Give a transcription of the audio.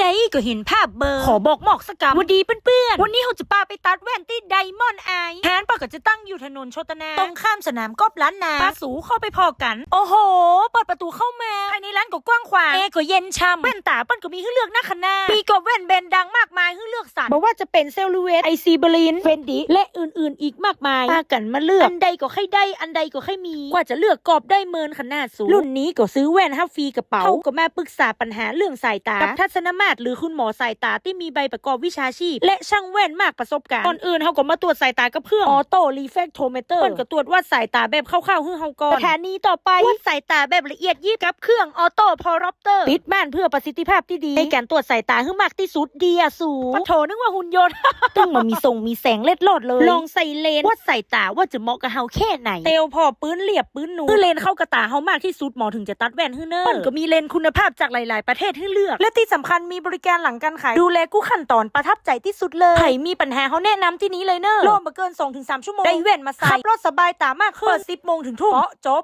ใดก็เห็นภาพเบอร์ ขอบอกหมอกสกรรมวันดีเพื่อนๆ วันนี้เราจะพาไปตัดแว่นที่ไดมอนด์ไอหา ก็จะตั้งอยู่ถนนโชตนา ตรงข้ามสนามกอล์ฟล้านนาปาสูเข้าไปพอกัน โอ้โห เปิดประตูเข้ามาภายในร้านก็กว้างขวางแอร์ก็เย็นช่ำแว่นตาเปิ้นก็มีให้เลือกหน้าขนาดมีก็แว่นแบรนด์ดังมากมายให้เลือกสรรบอกว่าจะเป็นเซลลูเวตไอซีเบลินเฟนดิและอื่นๆ อีกมากมายพากันมาเลือกอันใดก็ใครได้อันใดก็ใครมีกว่าจะเลือกกรอบได้เมินขนาดสูงรุ่นนี้ก็ซื้อแว่นฮับฟรีกระเป๋าเขาก็มาปรึกษาปัญหาเรื่องสายตากับทัศนมาตรหรือคุณหมอสายตาที่มีใบประกอบวิชาชีพ และช่างแว่นมากประสบการณ์ก่อนอื่นเขาก็มาตรวจสายตากับเครื่องออโต้รีเฟกโทเมเตอร์เพิ่นก็ตรวจวัดสายตาแบบคร่าวๆให้เฮาก่อนสถานีต่อไปวัดสายตาแบบละเอียดยิบกับเครื่องออโต้พอรอปเตอร์ปิดม่านเพื่อประสิทธิภาพที่ดีในการตรวจสายตาให้มากที่สุดดีอะสูงปะโถนึกว่าหุ่นยนต์ตึ้งมันมีทรงมีแสงเล็ดลอดเลย ลองใส่เลนส์วัดสายตาว่าจะเหมาะกับเฮาแค่ไหน เตลพอปื้นเรียบปื้นหนูคือเลนส์เข้ากระตาเฮามากที่สุดหมอถึงจะตัดแว่นให้เนอร์มันก็มีเลนส์คุณภาพจากหลาย ๆ ประเทศให้เลือก และที่สำคัญมีบริการหลังการขายดูแลกู้ขั้นตอนประทับใจที่สุดเลยใครมีปัญหาเขาแนะนำที่นี้เลยเนอร์รอมาเกิน2-3ชั่วโมง ได้แว่นมาใส่ขับรถสบายตามากขึ้นเปิด10โมงถึงทุ่มเพราะจบ